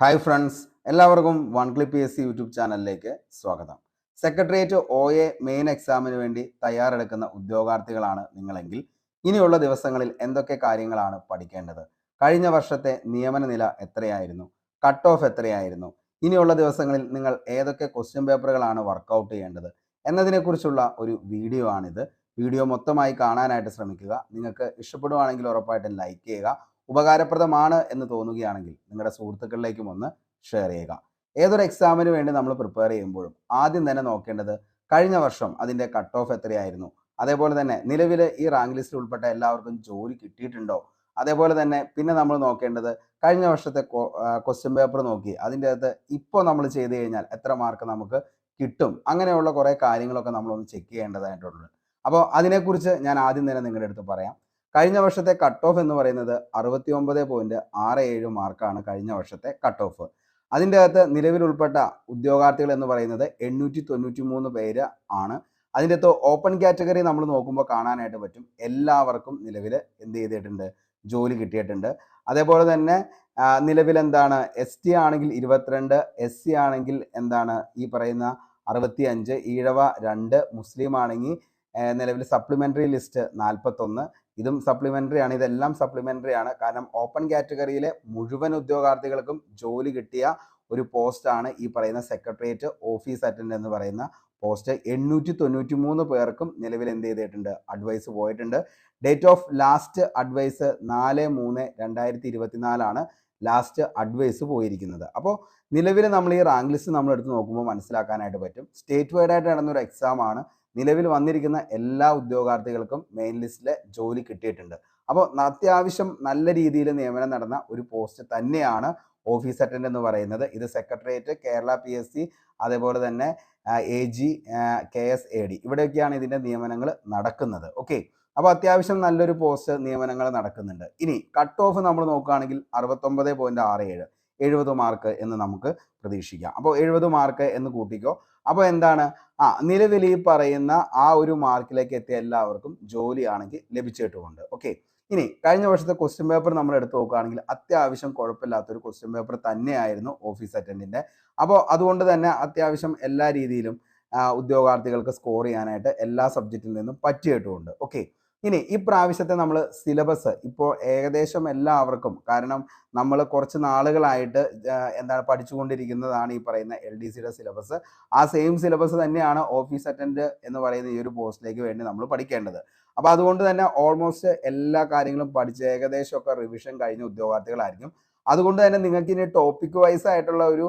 Hi friends എല്ലാവർക്കും one clip P S C YouTube ചാനലിലേക്ക് സ്വാഗതം. സെക്രട്ടേറിയറ്റ് ഒ എ മെയിൻ എക്സാമിന് വേണ്ടി തയ്യാറെടുക്കുന്ന ഉദ്യോഗാർത്ഥികളാണ് നിങ്ങളെങ്കിൽ ഇനിയുള്ള ദിവസങ്ങളിൽ എന്തൊക്കെ കാര്യങ്ങളാണ് പഠിക്കേണ്ടത്? കഴിഞ്ഞ വർഷത്തെ നിയമന നില എത്രയായിരുന്നു? കട്ട് ഓഫ് എത്രയായിരുന്നു? ഇനിയുള്ള ദിവസങ്ങളിൽ നിങ്ങൾ ഏതൊക്കെ ക്വസ്റ്റ്യൻ പേപ്പറുകളാണ് വർക്കൗട്ട് ചെയ്യേണ്ടത്? എന്നതിനെക്കുറിച്ചുള്ള ഒരു വീഡിയോ ആണിത്. വീഡിയോ മൊത്തമായി കാണാനായിട്ട് ശ്രമിക്കുക. നിങ്ങൾക്ക് ഇഷ്ടപ്പെടുവാണെങ്കിൽ ഉറപ്പായിട്ടും ലൈക്ക് ചെയ്യുക. ഉപകാരപ്രദമാണ് എന്ന് തോന്നുകയാണെങ്കിൽ നിങ്ങളുടെ സുഹൃത്തുക്കളിലേക്കും ഒന്ന് ഷെയർ ചെയ്യുക. ഏതൊരു എക്സാമിന് വേണ്ടി നമ്മൾ പ്രിപ്പയർ ചെയ്യുമ്പോഴും ആദ്യം തന്നെ നോക്കേണ്ടത് കഴിഞ്ഞ വർഷം അതിന്റെ കട്ട് ഓഫ് എത്രയായിരുന്നു? അതേപോലെ തന്നെ നിലവിൽ ഈ റാങ്ക് ലിസ്റ്റിൽ ഉൾപ്പെട്ട എല്ലാവർക്കും ജോലി കിട്ടിയിട്ടുണ്ടോ? അതേപോലെ തന്നെ പിന്നെ നമ്മൾ നോക്കേണ്ടത് കഴിഞ്ഞ വർഷത്തെ ക്വസ്റ്റ്യൻ പേപ്പർ നോക്കി അതിന്റെ അകത്ത് ഇപ്പോൾ നമ്മൾ ചെയ്ത് കഴിഞ്ഞാൽ എത്ര മാർക്ക് നമുക്ക് കിട്ടും? അങ്ങനെയുള്ള കുറേ കാര്യങ്ങളൊക്കെ നമ്മളൊന്ന് ചെക്ക് ചെയ്യേണ്ടതായിട്ടുള്ളത് അപ്പോൾ അതിനെക്കുറിച്ച് ഞാൻ ആദ്യം തന്നെ നിങ്ങളുടെ അടുത്ത് പറയാം. കഴിഞ്ഞ വർഷത്തെ കട്ട് ഓഫ് എന്ന് പറയുന്നത് അറുപത്തി ഒമ്പത് പോയിന്റ് ആറ് ഏഴ് മാർക്കാണ് കഴിഞ്ഞ വർഷത്തെ കട്ട് ഓഫ് അതിന്റെ അകത്ത് നിലവിൽ ഉൾപ്പെട്ട ഉദ്യോഗാർത്ഥികൾ എന്ന് പറയുന്നത് എണ്ണൂറ്റി തൊണ്ണൂറ്റി മൂന്ന് പേര് ആണ്. അതിന്റെ അകത്ത് ഓപ്പൺ കാറ്റഗറി നമ്മൾ നോക്കുമ്പോൾ കാണാനായിട്ട് പറ്റും. എല്ലാവർക്കും നിലവിൽ എന്ത് ചെയ്തിട്ടുണ്ട്? ജോലി കിട്ടിയിട്ടുണ്ട്. അതേപോലെ തന്നെ നിലവിൽ എന്താണ്? എസ് ടി ആണെങ്കിൽ ഇരുപത്തിരണ്ട് എസ് സി ആണെങ്കിൽ എന്താണ്? ഈ പറയുന്ന അറുപത്തി അഞ്ച് ഈഴവ രണ്ട് മുസ്ലിം ആണെങ്കിൽ നിലവിൽ സപ്ലിമെന്ററി ലിസ്റ്റ് നാൽപ്പത്തൊന്ന് ഇതും സപ്ലിമെന്ററി ആണ്. ഇതെല്ലാം സപ്ലിമെന്ററി ആണ്. കാരണം ഓപ്പൺ കാറ്റഗറിയിലെ മുഴുവൻ ഉദ്യോഗാർത്ഥികൾക്കും ജോലി കിട്ടിയ ഒരു പോസ്റ്റാണ് ഈ പറയുന്ന സെക്രട്ടേറിയറ്റ് ഓഫീസ് അറ്റൻഡ് എന്ന് പറയുന്ന പോസ്റ്റ് എണ്ണൂറ്റി തൊണ്ണൂറ്റി മൂന്ന് പേർക്കും നിലവിൽ എന്ത് ചെയ്തിട്ടുണ്ട്? അഡ്വൈസ് പോയിട്ടുണ്ട്. ഡേറ്റ് ഓഫ് ലാസ്റ്റ് അഡ്വൈസ് നാല് മൂന്ന് രണ്ടായിരത്തി ഇരുപത്തിനാലാണ് ലാസ്റ്റ് അഡ്വൈസ് പോയിരിക്കുന്നത്. അപ്പോൾ നിലവിൽ നമ്മൾ ഈ റാങ്ക് ലിസ്റ്റ് നമ്മൾ എടുത്ത് നോക്കുമ്പോൾ മനസ്സിലാക്കാനായിട്ട് പറ്റും. സ്റ്റേറ്റ് വൈഡ് നടന്നൊരു എക്സാം ആണ്. നിലവിൽ വന്നിരിക്കുന്ന എല്ലാ ഉദ്യോഗാർത്ഥികൾക്കും മെയിൻ ലിസ്റ്റിൽ ജോലി കിട്ടിയിട്ടുണ്ട്. അപ്പോൾ അത്യാവശ്യം നല്ല രീതിയിൽ നിയമനം നടന്ന ഒരു പോസ്റ്റ് തന്നെയാണ് ഓഫീസ് അറ്റൻഡ് എന്ന് പറയുന്നത്. ഇത് secretariat Kerala P S C അതേപോലെ തന്നെ A G K S A D ഇവിടെയൊക്കെയാണ് ഇതിന്റെ നിയമനങ്ങൾ നടക്കുന്നത്. ഓക്കെ അപ്പോൾ അത്യാവശ്യം നല്ലൊരു പോസ്റ്റ് നിയമനങ്ങൾ നടക്കുന്നുണ്ട്. ഇനി കട്ട് ഓഫ് നമ്മൾ നോക്കുകയാണെങ്കിൽ അറുപത്തൊമ്പത് പോയിന്റ് ആറ് ഏഴ്. എഴുപത് മാർക്ക് എന്ന് നമുക്ക് പ്രതീക്ഷിക്കാം. അപ്പോൾ എഴുപത് മാർക്ക് എന്ന് കൂട്ടിക്കോ. അപ്പോൾ എന്താണ്? ആ നിലവിൽ ഈ പറയുന്ന ആ ഒരു മാർക്കിലേക്ക് എത്തിയ എല്ലാവർക്കും ജോലിയാണെങ്കിൽ ലഭിച്ചിട്ടുമുണ്ട് ഓക്കെ ഇനി കഴിഞ്ഞ വർഷത്തെ ക്വസ്റ്റ്യൻ പേപ്പർ നമ്മൾ എടുത്തു നോക്കുകയാണെങ്കിൽ അത്യാവശ്യം കുഴപ്പമില്ലാത്തൊരു ക്വസ്റ്റ്യൻ പേപ്പർ തന്നെയായിരുന്നു ഓഫീസ് അറ്റൻഡിന്റെ അപ്പോൾ അതുകൊണ്ട് തന്നെ അത്യാവശ്യം എല്ലാ രീതിയിലും ഉദ്യോഗാർത്ഥികൾക്ക് സ്കോർ ചെയ്യാനായിട്ട് എല്ലാ സബ്ജക്റ്റിൽ നിന്നും പറ്റിയിട്ടുമുണ്ട്. ഓക്കെ ഇനി ഈ പ്രാവശ്യത്തെ നമ്മൾ സിലബസ് ഇപ്പോൾ ഏകദേശം എല്ലാവർക്കും കാരണം നമ്മൾ കുറച്ച് നാളുകളായിട്ട് എന്താണ് പഠിച്ചുകൊണ്ടിരിക്കുന്നതാണ് ഈ പറയുന്ന എൽ ഡി സിയുടെ സിലബസ് ആ സെയിം സിലബസ് തന്നെയാണ് ഓഫീസ് അറ്റൻഡ് എന്ന് പറയുന്ന ഈ ഒരു പോസ്റ്റിലേക്ക് വേണ്ടി നമ്മൾ പഠിക്കേണ്ടത്. അപ്പോൾ അതുകൊണ്ട് തന്നെ ഓൾമോസ്റ്റ് എല്ലാ കാര്യങ്ങളും പഠിച്ച് ഏകദേശമൊക്കെ റിവിഷൻ കഴിഞ്ഞ ഉദ്യോഗാർത്ഥികളായിരിക്കും. അതുകൊണ്ട് തന്നെ നിങ്ങൾക്ക് ഇനി ടോപ്പിക് വൈസ് ആയിട്ടുള്ള ഒരു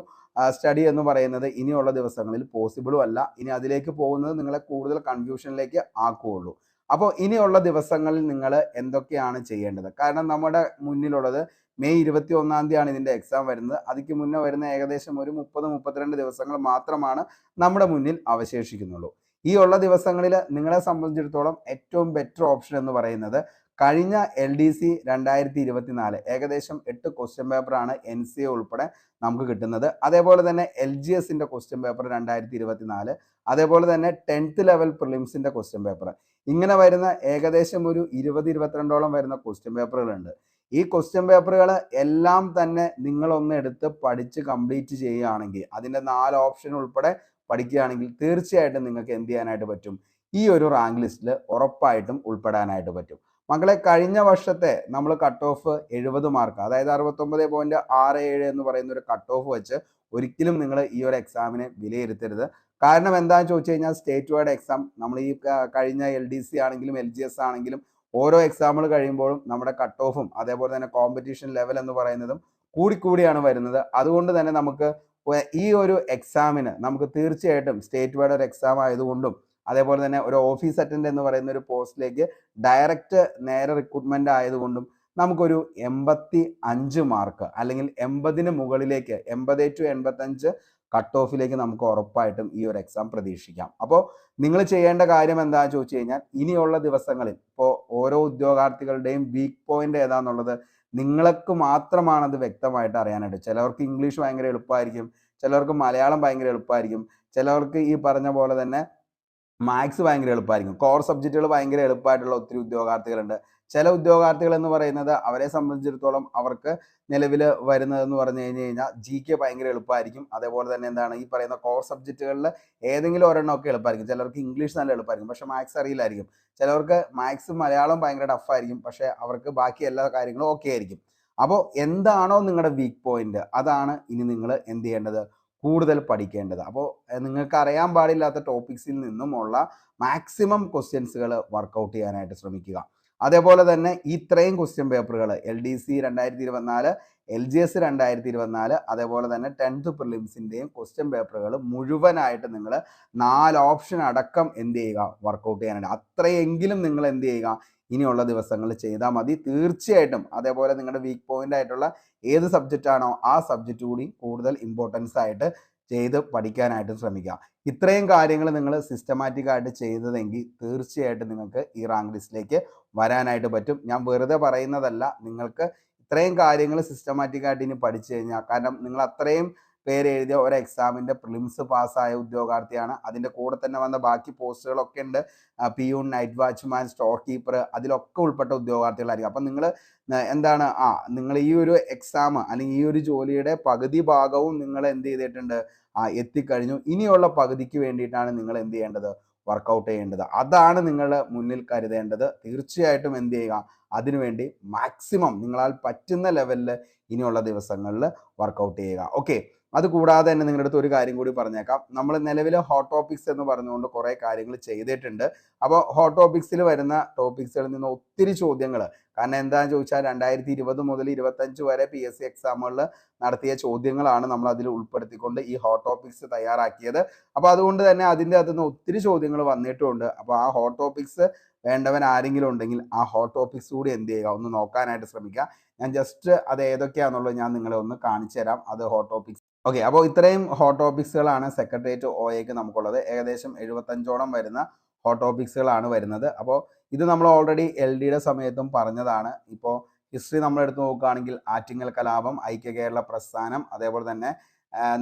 സ്റ്റഡി എന്ന് പറയുന്നത് ഇനിയുള്ള ദിവസങ്ങളിൽ പോസിബിളും അല്ല. ഇനി അതിലേക്ക് പോകുന്നത് നിങ്ങളെ കൂടുതൽ കൺഫ്യൂഷനിലേക്ക് ആക്കുകയുള്ളൂ അപ്പോൾ ഇനിയുള്ള ദിവസങ്ങളിൽ നിങ്ങൾ എന്തൊക്കെയാണ് ചെയ്യേണ്ടത്? കാരണം നമ്മുടെ മുന്നിലുള്ളത് മെയ് ഇരുപത്തി ഒന്നാം തീയതിയാണ് ഇതിന്റെ എക്സാം വരുന്നത്. അതിക്ക് മുന്നേ വരുന്ന ഏകദേശം ഒരു മുപ്പത് മുപ്പത്തിരണ്ട് ദിവസങ്ങൾ മാത്രമാണ് നമ്മുടെ മുന്നിൽ അവശേഷിക്കുന്നുള്ളൂ. ഈ ഉള്ള ദിവസങ്ങളിൽ നിങ്ങളെ സംബന്ധിച്ചിടത്തോളം ഏറ്റവും ബെറ്റർ ഓപ്ഷൻ എന്ന് പറയുന്നത് കഴിഞ്ഞ എൽ ഡി സി രണ്ടായിരത്തി ഇരുപത്തിനാല് ഏകദേശം എട്ട് ക്വസ്റ്റ്യൻ പേപ്പറാണ് എൻ സി എ ഉൾപ്പെടെ നമുക്ക് കിട്ടുന്നത്. അതേപോലെ തന്നെ എൽ ജി എസിന്റെ ക്വസ്റ്റ്യൻ പേപ്പർ രണ്ടായിരത്തി ഇരുപത്തിനാല് അതേപോലെ തന്നെ ടെൻത്ത് ലെവൽ പ്രിലിംസിന്റെ ക്വസ്റ്റ്യൻ പേപ്പർ ഇങ്ങനെ വരുന്ന ഏകദേശം ഒരു ഇരുപത് ഇരുപത്തിരണ്ടോളം വരുന്ന ക്വസ്റ്റ്യൻ പേപ്പറുകളുണ്ട് ഈ ക്വസ്റ്റ്യൻ പേപ്പറുകൾ എല്ലാം തന്നെ നിങ്ങളൊന്ന് എടുത്ത് പഠിച്ച് കംപ്ലീറ്റ് ചെയ്യുകയാണെങ്കിൽ അതിന്റെ നാല് ഓപ്ഷൻ ഉൾപ്പെടെ പഠിക്കുകയാണെങ്കിൽ തീർച്ചയായിട്ടും നിങ്ങൾക്ക് എന്ത് ചെയ്യാനായിട്ട് പറ്റും? ഈ ഒരു റാങ്ക് ലിസ്റ്റിൽ ഉറപ്പായിട്ടും ഉൾപ്പെടാനായിട്ട് പറ്റും. മക്കളെ കഴിഞ്ഞ വർഷത്തെ നമ്മൾ കട്ട് ഓഫ് എഴുപത് മാർക്ക് അതായത് അറുപത്തൊമ്പത് പോയിന്റ് ആറ് ഏഴ് എന്ന് പറയുന്ന ഒരു കട്ട് ഓഫ് വെച്ച് ഒരിക്കലും നിങ്ങൾ ഈ ഒരു എക്സാമിനെ വിലയിരുത്തരുത്. കാരണം എന്താണെന്ന് ചോദിച്ചു കഴിഞ്ഞാൽ സ്റ്റേറ്റ് വൈഡ് എക്സാം നമ്മൾ ഈ കഴിഞ്ഞ എൽ ഡി സി ആണെങ്കിലും എൽ ജി എസ് ആണെങ്കിലും ഓരോ എക്സാമുകൾ കഴിയുമ്പോഴും നമ്മുടെ കട്ട് ഓഫും അതേപോലെ തന്നെ കോമ്പറ്റീഷൻ ലെവൽ എന്ന് പറയുന്നതും കൂടിക്കൂടിയാണ് വരുന്നത്. അതുകൊണ്ട് തന്നെ നമുക്ക് ഈ ഒരു എക്സാമിന് നമുക്ക് തീർച്ചയായിട്ടും സ്റ്റേറ്റ് വൈഡ് ഒരു എക്സാം ആയതുകൊണ്ടും അതേപോലെ തന്നെ ഒരു ഓഫീസ് അറ്റൻഡ് എന്ന് പറയുന്ന ഒരു പോസ്റ്റിലേക്ക് ഡയറക്റ്റ് നേരെ റിക്രൂട്ട്മെന്റ് ആയതുകൊണ്ടും നമുക്കൊരു എൺപത്തി അഞ്ച് മാർക്ക് അല്ലെങ്കിൽ എൺപതിന് മുകളിലേക്ക് എൺപത് ടു എൺപത്തഞ്ച് കട്ട് ഓഫിലേക്ക് നമുക്ക് ഉറപ്പായിട്ടും ഈ ഒരു എക്സാം പ്രതീക്ഷിക്കാം. അപ്പോൾ നിങ്ങൾ ചെയ്യേണ്ട കാര്യം എന്താണെന്ന് ചോദിച്ചു കഴിഞ്ഞാൽ ഇനിയുള്ള ദിവസങ്ങളിൽ ഇപ്പോൾ ഓരോ ഉദ്യോഗാർത്ഥികളുടെയും വീക്ക് പോയിന്റ് ഏതാന്നുള്ളത് നിങ്ങൾക്ക് മാത്രമാണ് അത് വ്യക്തമായിട്ട് അറിയാനായിട്ട്. ചിലവർക്ക് ഇംഗ്ലീഷ് ഭയങ്കര എളുപ്പമായിരിക്കും ചിലവർക്ക് മലയാളം ഭയങ്കര എളുപ്പമായിരിക്കും ചിലവർക്ക് ഈ പറഞ്ഞ പോലെ തന്നെ മാത്സ് ഭയങ്കര എളുപ്പമായിരിക്കും കോർ സബ്ജക്റ്റുകൾ ഭയങ്കര എളുപ്പമായിട്ടുള്ള ഒത്തിരി ഉദ്യോഗാർത്ഥികളുണ്ട്. ചില ഉദ്യോഗാർത്ഥികൾ എന്ന് പറയുന്നത് അവരെ സംബന്ധിച്ചിടത്തോളം അവർക്ക് നിലവിൽ വരുന്നതെന്ന് പറഞ്ഞു കഴിഞ്ഞ് കഴിഞ്ഞാൽ ജി കെ ഭയങ്കര എളുപ്പമായിരിക്കും അതേപോലെ തന്നെ എന്താണ് ഈ പറയുന്ന കോർ സബ്ജക്റ്റുകളിൽ ഏതെങ്കിലും ഒരെണ്ണം ഒക്കെ എളുപ്പമായിരിക്കും ചിലർക്ക് ഇംഗ്ലീഷ് നല്ല എളുപ്പമായിരിക്കും പക്ഷേ മാത്സ് അറിയില്ലായിരിക്കും. ചിലവർക്ക് മാത്സ് മലയാളം ഭയങ്കര ടഫായിരിക്കും പക്ഷേ അവർക്ക് ബാക്കി എല്ലാ കാര്യങ്ങളും ഓക്കെ ആയിരിക്കും. അപ്പോൾ എന്താണോ നിങ്ങളുടെ വീക്ക് പോയിന്റ് അതാണ് ഇനി നിങ്ങൾ എന്ത് ചെയ്യേണ്ടത്? കൂടുതൽ പഠിക്കേണ്ടത്. അപ്പോൾ നിങ്ങൾക്ക് അറിയാൻ പാടില്ലാത്ത ടോപ്പിക്സിൽ നിന്നുമുള്ള മാക്സിമം ക്വസ്റ്റ്യൻസുകൾ വർക്കൗട്ട് ചെയ്യാനായിട്ട് ശ്രമിക്കുക. അതേപോലെ തന്നെ ഇത്രയും ക്വസ്റ്റ്യൻ പേപ്പറുകൾ എൽ ഡി സി രണ്ടായിരത്തി ഇരുപത്തിനാല് എൽ ജി എസ് രണ്ടായിരത്തി ഇരുപത്തിനാല് അതേപോലെ തന്നെ ടെൻത്ത് പ്രിലിംസിന്റെയും ക്വസ്റ്റ്യൻ പേപ്പറുകൾ മുഴുവനായിട്ട് നിങ്ങൾ നാല് ഓപ്ഷൻ അടക്കം എന്ത് ചെയ്യുക? വർക്കൗട്ട് ചെയ്യാനായിട്ട്. അത്രയെങ്കിലും നിങ്ങൾ എന്ത് ചെയ്യുക? ഇനിയുള്ള ദിവസങ്ങളിൽ ചെയ്താൽ മതി. തീർച്ചയായിട്ടും അതേപോലെ നിങ്ങളുടെ വീക്ക് പോയിന്റ് ആയിട്ടുള്ള ഏത് സബ്ജക്റ്റ് ആണോ ആ സബ്ജക്റ്റ് കൂടി കൂടുതൽ ഇമ്പോർട്ടൻസ് ആയിട്ട് ചെയ്ത് പഠിക്കാനായിട്ട് ശ്രമിക്കുക ഇത്രയും കാര്യങ്ങൾ നിങ്ങൾ സിസ്റ്റമാറ്റിക് ആയിട്ട് ചെയ്തതെങ്കിൽ തീർച്ചയായിട്ടും നിങ്ങൾക്ക് ഈ റാങ്ക് ലിസ്റ്റിലേക്ക് വരാനായിട്ട് പറ്റും. ഞാൻ വെറുതെ പറയുന്നതല്ല നിങ്ങൾക്ക് ഇത്രയും കാര്യങ്ങൾ സിസ്റ്റമാറ്റിക് ആയിട്ട് ഇനി പഠിച്ചു കഴിഞ്ഞാൽ കാരണം നിങ്ങൾ അത്രയും പേര് എഴുതിയ ഒരു എക്സാമിന്റെ പ്രിലിംസ് പാസ്സായ ഉദ്യോഗാർത്ഥിയാണ്. അതിന്റെ കൂടെ തന്നെ വന്ന ബാക്കി പോസ്റ്റുകളൊക്കെ ഉണ്ട്. Peon night watchman store keeper അതിലൊക്കെ ഉൾപ്പെട്ട ഉദ്യോഗാർത്ഥികളായിരിക്കും. അപ്പം നിങ്ങൾ എന്താണ് ആ നിങ്ങൾ ഈ ഒരു എക്സാം അല്ലെങ്കിൽ ഈ ഒരു ജോലിയുടെ പകുതി ഭാഗവും നിങ്ങൾ എന്ത് ചെയ്തിട്ടുണ്ട്? ആ എത്തിക്കഴിഞ്ഞു. ഇനിയുള്ള പകുതിക്ക് വേണ്ടിയിട്ടാണ് നിങ്ങൾ എന്ത് ചെയ്യേണ്ടത്? വർക്കൗട്ട് ചെയ്യേണ്ടത്. അതാണ് നിങ്ങൾ മുന്നിൽ കരുതേണ്ടത്. തീർച്ചയായിട്ടും എന്ത് ചെയ്യുക? അതിനുവേണ്ടി മാക്സിമം നിങ്ങളാൽ പറ്റുന്ന ലെവലിൽ ഇനിയുള്ള ദിവസങ്ങളിൽ വർക്കൗട്ട് ചെയ്യുക. ഓക്കെ അത് കൂടാതെ തന്നെ നിങ്ങളുടെ അടുത്ത് ഒരു കാര്യം കൂടി പറഞ്ഞേക്കാം. നമ്മൾ നിലവിലെ ഹോട്ട് ടോപ്പിക്സ് എന്ന് പറഞ്ഞുകൊണ്ട് കുറേ കാര്യങ്ങൾ ചെയ്തിട്ടുണ്ട്. അപ്പോൾ ഹോട്ട് ടോപ്പിക്സിൽ വരുന്ന ടോപ്പിക്സുകളിൽ നിന്ന് ഒത്തിരി ചോദ്യങ്ങൾ കാരണം എന്താണെന്ന് ചോദിച്ചാൽ രണ്ടായിരത്തി ഇരുപത് മുതൽ ഇരുപത്തഞ്ച് വരെ പി എസ് സി എക്സാമുകളിൽ നടത്തിയ ചോദ്യങ്ങളാണ് നമ്മൾ അതിൽ ഉൾപ്പെടുത്തിക്കൊണ്ട് ഈ ഹോട്ട് ടോപ്പിക്സ് തയ്യാറാക്കിയത്. അപ്പോൾ അതുകൊണ്ട് തന്നെ അതിന്റെ അകത്തു നിന്ന് ഒത്തിരി ചോദ്യങ്ങൾ വന്നിട്ടുമുണ്ട് അപ്പോൾ ആ ഹോട്ട് ടോപ്പിക്സ് വേണ്ടവൻ ആരെങ്കിലും ഉണ്ടെങ്കിൽ ആ ഹോട്ട് ടോപ്പിക്സ് കൂടി എന്ത് ചെയ്യുക? ഒന്ന് നോക്കാനായിട്ട് ശ്രമിക്കുക. ഞാൻ ജസ്റ്റ് അത് ഏതൊക്കെയാണെന്നുള്ളത് ഞാൻ നിങ്ങളെ ഒന്ന് കാണിച്ചു തരാം അത് ഹോട്ട് ടോപ്പിക്സ് ഓക്കെ അപ്പോൾ ഇത്രയും ഹോട്ട് ടോപ്പിക്സുകളാണ് സെക്രട്ടേറിയറ്റ് ഒ എക്ക് നമുക്കുള്ളത്. ഏകദേശം എഴുപത്തഞ്ചോളം വരുന്ന ഹോട്ട് ടോപ്പിക്സുകളാണ് വരുന്നത്. അപ്പോൾ ഇത് നമ്മൾ ഓൾറെഡി എൽ ഡിയുടെ സമയത്തും പറഞ്ഞതാണ്. ഇപ്പോൾ ഹിസ്റ്ററി നമ്മൾ എടുത്തു നോക്കുകയാണെങ്കിൽ ആറ്റിങ്ങൽ കലാപം ഐക്യ കേരള പ്രസ്ഥാനം അതേപോലെ തന്നെ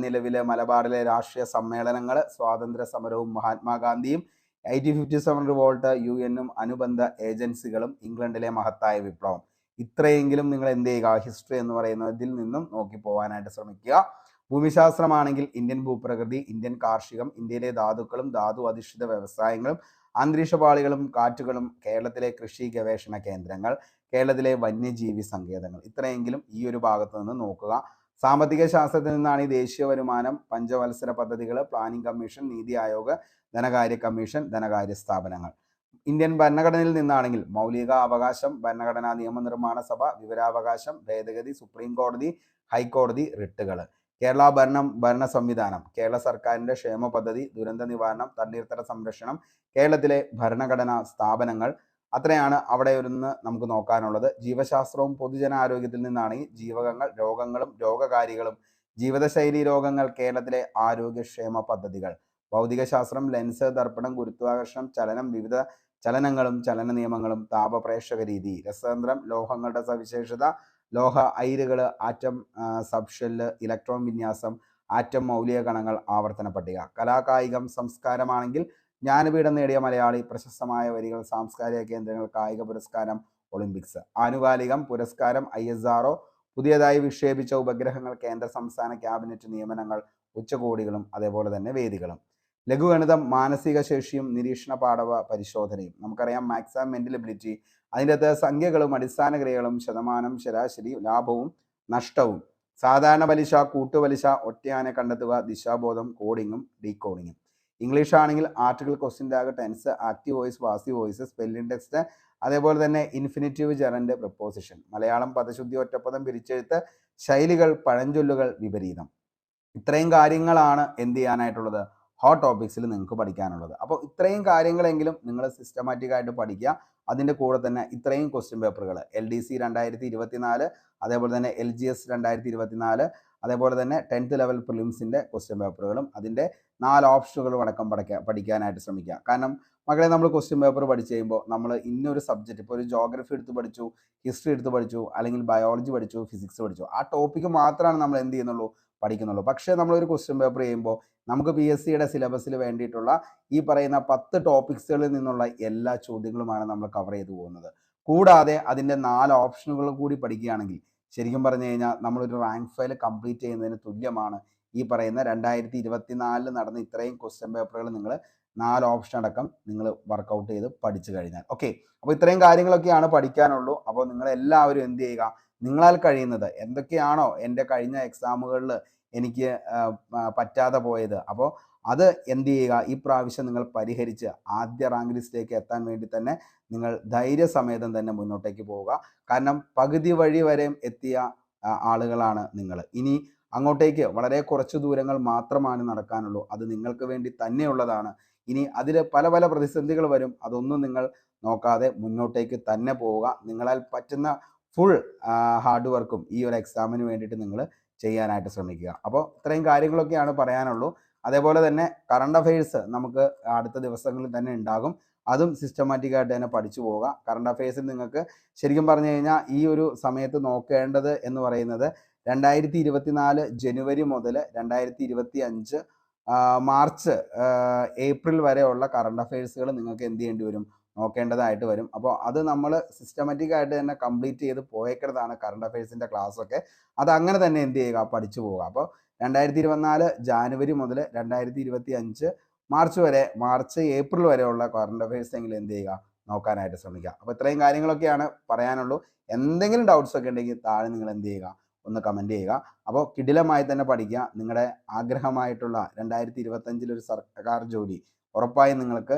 നിലവിലെ മലബാറിലെ രാഷ്ട്രീയ സമ്മേളനങ്ങൾ സ്വാതന്ത്ര്യ സമരവും മഹാത്മാഗാന്ധിയും എയ്റ്റീൻ ഫിഫ്റ്റി സെവൻ റിവോൾട്ട് യു എന്നും അനുബന്ധ ഏജൻസികളും ഇംഗ്ലണ്ടിലെ മഹത്തായ വിപ്ലവം. ഇത്രയെങ്കിലും നിങ്ങൾ എന്ത് ചെയ്യുക? ഹിസ്റ്ററി എന്ന് പറയുന്നതിൽ നിന്നും നോക്കി പോകാനായിട്ട് ശ്രമിക്കുക. ഭൂമിശാസ്ത്രമാണെങ്കിൽ ഇന്ത്യൻ ഭൂപ്രകൃതി ഇന്ത്യൻ കാർഷികം ഇന്ത്യയിലെ ധാതുക്കളും ധാതു അധിഷ്ഠിത വ്യവസായങ്ങളും അന്തരീക്ഷപാളികളും കാറ്റുകളും കേരളത്തിലെ കൃഷി ഗവേഷണ കേന്ദ്രങ്ങൾ കേരളത്തിലെ വന്യജീവി സങ്കേതങ്ങൾ. ഇത്രയെങ്കിലും ഈ ഒരു ഭാഗത്ത് നിന്ന് നോക്കുക. സാമ്പത്തിക ശാസ്ത്രത്തിൽ നിന്നാണ് ഈ ദേശീയ വരുമാനം പഞ്ചവത്സര പദ്ധതികൾ പ്ലാനിംഗ് കമ്മീഷൻ നീതി ആയോഗ് ധനകാര്യ കമ്മീഷൻ ധനകാര്യ സ്ഥാപനങ്ങൾ. ഇന്ത്യൻ ഭരണഘടനയിൽ നിന്നാണെങ്കിൽ മൗലിക അവകാശം ഭരണഘടനാ നിയമനിർമ്മാണ സഭ വിവരാവകാശം ഭേദഗതി സുപ്രീം കോടതി ഹൈക്കോടതി റിട്ടുകൾ കേരള ഭരണം ഭരണ സംവിധാനം കേരള സർക്കാരിന്റെ ക്ഷേമ പദ്ധതി ദുരന്ത നിവാരണം തണ്ണീർത്തട സംരക്ഷണം കേരളത്തിലെ ഭരണഘടനാ സ്ഥാപനങ്ങൾ അത്രയാണ് അവിടെ ഒന്ന് നമുക്ക് നോക്കാനുള്ളത്. ജീവശാസ്ത്രവും പൊതുജനാരോഗ്യത്തിൽ നിന്നാണ് ഈ ജീവകങ്ങൾ രോഗങ്ങളും രോഗകാരികളും ജീവിതശൈലി രോഗങ്ങൾ കേരളത്തിലെ ആരോഗ്യക്ഷേമ പദ്ധതികൾ. ഭൗതികശാസ്ത്രം ലെൻസ് ദർപ്പണം ഗുരുത്വാകർഷണം ചലനം വിവിധ ചലനങ്ങളും ചലന നിയമങ്ങളും താപപ്രേക്ഷക രീതി രസതന്ത്രം ലോഹങ്ങളുടെ സവിശേഷത ലോഹ അയിരുകൾ ആറ്റം സബ്ഷെല്ല് ഇലക്ട്രോൺ വിന്യാസം ആറ്റം മൗലിക കണങ്ങൾ ആവർത്തന പട്ടിക. കലാകായികം സംസ്കാരമാണെങ്കിൽ ജ്ഞാനപീഠം നേടിയ മലയാളി പ്രശസ്തമായ വരികൾ സാംസ്കാരിക കേന്ദ്രങ്ങൾ കായിക പുരസ്കാരം ഒളിമ്പിക്സ്. ആനുകാലികം പുരസ്കാരം ഐ എസ് ആർഒ പുതിയതായി വിക്ഷേപിച്ച ഉപഗ്രഹങ്ങൾ കേന്ദ്ര സംസ്ഥാന ക്യാബിനറ്റ് നിയമനങ്ങൾ ഉച്ചകോടികളും അതേപോലെ തന്നെ വേദികളും. ലഘുഗണിതം മാനസിക ശേഷിയും നിരീക്ഷണ പാഠവ പരിശോധനയും. നമുക്കറിയാം മാക്സ് ആൻഡ് അതിന്റെ അകത്ത് സംഖ്യകളും അടിസ്ഥാന ക്രിയകളും ശതമാനം ശരാശരി ലാഭവും നഷ്ടവും. സാധാരണ പലിശ കൂട്ടുപലിശ ഒറ്റയാനെ കണ്ടെത്തുക ദിശാബോധം കോഡിങ്ങും ഡീകോഡിങ്ങും ഇംഗ്ലീഷ് ആണെങ്കിൽ ആർട്ടിക്കിൾ ക്വസ്റ്റിന്റെ ആകെ tense active voice passive voice spelling text അതേപോലെ തന്നെ ഇൻഫിനിറ്റീവ് ജെറന്റ് പ്രപ്പോസിഷൻ മലയാളം പദശുദ്ധി ഒറ്റപ്പദം പിരിച്ചെഴുത്ത് ശൈലികൾ പഴഞ്ചൊല്ലുകൾ വിപരീതം. ഇത്രയും കാര്യങ്ങളാണ് എന്ത് ചെയ്യാനായിട്ടുള്ളത്? ഹോട്ട് ടോപ്പിക്സിൽ നിങ്ങൾക്ക് പഠിക്കാനുള്ളത്. അപ്പോൾ ഇത്രയും കാര്യങ്ങളെങ്കിലും നിങ്ങൾ സിസ്റ്റമാറ്റിക് ആയിട്ട് പഠിക്കുക. അതിന്റെ കൂടെ തന്നെ ഇത്രയും ക്വസ്റ്റ്യൻ പേപ്പറുകൾ എൽ ഡി സി രണ്ടായിരത്തി ഇരുപത്തിനാല് അതേപോലെ തന്നെ എൽ ജി എസ് രണ്ടായിരത്തി ഇരുപത്തിനാല് അതേപോലെ തന്നെ ടെൻത്ത് ലെവൽ പ്രിലിംസിന്റെ ക്വസ്റ്റ്യൻ പേപ്പറുകളും അതിന്റെ നാല് ഓപ്ഷനുകളും അടക്കം പഠിക്കാൻ പഠിക്കാനായിട്ട് ശ്രമിക്കുക. കാരണം മകളെ നമ്മൾ ക്വസ്റ്റ്യൻ പേപ്പർ പഠിച്ചു കഴിയുമ്പോൾ നമ്മൾ ഇന്നൊരു സബ്ജക്റ്റ് ഇപ്പോൾ ഒരു ജോഗ്രഫി എടുത്ത് പഠിച്ചു ഹിസ്റ്ററി എടുത്ത് പഠിച്ചു അല്ലെങ്കിൽ ബയോളജി പഠിച്ചു ഫിസിക്സ് പഠിച്ചു. ആ ടോപ്പിക്ക് മാത്രമാണ് നമ്മൾ എന്ത് ചെയ്യുന്നുള്ളൂ? പഠിക്കുന്നുള്ളൂ. പക്ഷേ നമ്മളൊരു ക്വസ്റ്റ്യൻ പേപ്പർ ചെയ്യുമ്പോൾ നമുക്ക് പി എസ് സിയുടെ സിലബസിൽ വേണ്ടിയിട്ടുള്ള ഈ പറയുന്ന പത്ത് ടോപ്പിക്സുകളിൽ നിന്നുള്ള എല്ലാ ചോദ്യങ്ങളുമാണ് നമ്മൾ കവർ ചെയ്തു പോകുന്നത്. കൂടാതെ അതിന്റെ നാല് ഓപ്ഷനുകൾ കൂടി പഠിക്കുകയാണെങ്കിൽ ശരിക്കും പറഞ്ഞു കഴിഞ്ഞാൽ നമ്മളൊരു റാങ്ക് ഫയൽ കംപ്ലീറ്റ് ചെയ്യുന്നതിന് തുല്യമാണ് ഈ പറയുന്ന രണ്ടായിരത്തി ഇരുപത്തിനാലിൽ നടന്ന ഇത്രയും ക്വസ്റ്റ്യൻ പേപ്പറുകൾ നിങ്ങൾ നാല് ഓപ്ഷൻ അടക്കം നിങ്ങൾ വർക്കൗട്ട് ചെയ്ത് പഠിച്ചു കഴിഞ്ഞാൽ. ഓക്കെ അപ്പോൾ ഇത്രയും കാര്യങ്ങളൊക്കെയാണ് പഠിക്കാനുള്ളൂ. അപ്പോൾ നിങ്ങൾ എല്ലാവരും എന്ത് ചെയ്യുക? നിങ്ങളാൽ കഴിയുന്നത് എന്തൊക്കെയാണോ എന്റെ കഴിഞ്ഞ എക്സാമുകളിൽ എനിക്ക് പറ്റാതെ പോയത്? അപ്പോൾ അത് എന്ത് ചെയ്യുക? ഈ പ്രാവശ്യം നിങ്ങൾ പരിഹരിച്ച് ആദ്യ റാങ്ക് ലിസ്റ്റിലേക്ക് എത്താൻ വേണ്ടി തന്നെ നിങ്ങൾ ധൈര്യസമേതം തന്നെ മുന്നോട്ടേക്ക് പോവുക. കാരണം പകുതി വഴി വരെയും എത്തിയ ആളുകളാണ് നിങ്ങൾ ഇനി അങ്ങോട്ടേക്ക് വളരെ കുറച്ച് ദൂരങ്ങൾ മാത്രമാണ് നടക്കാനുള്ളൂ. അത് നിങ്ങൾക്ക് വേണ്ടി തന്നെയുള്ളതാണ്. ഇനി അതിൽ പല പല പ്രതിസന്ധികൾ വരും. അതൊന്നും നിങ്ങൾ നോക്കാതെ മുന്നോട്ടേക്ക് തന്നെ പോവുക. നിങ്ങളാൽ പറ്റുന്ന ഫുൾ ഹാർഡ് വർക്കും ഈ ഒരു എക്സാമിന് വേണ്ടിയിട്ട് നിങ്ങൾ ചെയ്യാനായിട്ട് ശ്രമിക്കുക. അപ്പോൾ ഇത്രയും കാര്യങ്ങളൊക്കെയാണ് പറയാനുള്ളൂ. അതേപോലെ തന്നെ കറണ്ട് അഫയേഴ്സ് നമുക്ക് അടുത്ത ദിവസങ്ങളിൽ തന്നെ ഉണ്ടാകും. അതും സിസ്റ്റമാറ്റിക്കായിട്ട് തന്നെ പഠിച്ചു പോവുക. കറണ്ട് അഫയേഴ്സിൽ നിങ്ങൾക്ക് ശരിക്കും പറഞ്ഞു കഴിഞ്ഞാൽ ഈ ഒരു സമയത്ത് നോക്കേണ്ടത് എന്ന് പറയുന്നത് രണ്ടായിരത്തി ഇരുപത്തിനാല് ജനുവരി മുതൽ രണ്ടായിരത്തി ഇരുപത്തി അഞ്ച് മാർച്ച് ഏപ്രിൽ വരെയുള്ള കറണ്ട് അഫയേഴ്സുകൾ നിങ്ങൾക്ക് എന്ത് ചെയ്യേണ്ടി വരും? നോക്കേണ്ടതായിട്ട് വരും. അപ്പോൾ അത് നമ്മൾ സിസ്റ്റമാറ്റിക് ആയിട്ട് തന്നെ കംപ്ലീറ്റ് ചെയ്ത് പോയേക്കുന്നതാണ് കറണ്ട് അഫയേഴ്സിന്റെ ക്ലാസ്സൊക്കെ. അത് അങ്ങനെ തന്നെ എന്ത് ചെയ്യുക? പഠിച്ചു പോവുക. അപ്പോൾ രണ്ടായിരത്തി ഇരുപത്തിനാല് ജാനുവരി മുതൽ രണ്ടായിരത്തി ഇരുപത്തി അഞ്ച് മാർച്ച് വരെ മാർച്ച് ഏപ്രിൽ വരെയുള്ള കറണ്ട് അഫയേഴ്സ് എങ്കിലും എന്ത് ചെയ്യുക? നോക്കാനായിട്ട് ശ്രമിക്കുക. അപ്പോൾ ഇത്രയും കാര്യങ്ങളൊക്കെയാണ് പറയാനുള്ളൂ. എന്തെങ്കിലും ഡൗട്ട്സ് ഒക്കെ ഉണ്ടെങ്കിൽ താഴെ നിങ്ങൾ എന്ത് ചെയ്യുക? ഒന്ന് കമന്റ് ചെയ്യുക. അപ്പോൾ കിടിലമായി തന്നെ പഠിക്കുക. നിങ്ങളുടെ ആഗ്രഹമായിട്ടുള്ള രണ്ടായിരത്തി ഇരുപത്തഞ്ചിലൊരു സർക്കാർ ജോലി ഉറപ്പായും നിങ്ങൾക്ക്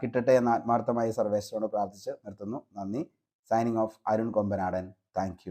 കിട്ടട്ടെ എന്ന് ആത്മാർത്ഥമായി സർവേശ്വരോട് പ്രാർത്ഥിച്ച് നിർത്തുന്നു. നന്ദി. Signing off Arun Kombanadan. Thank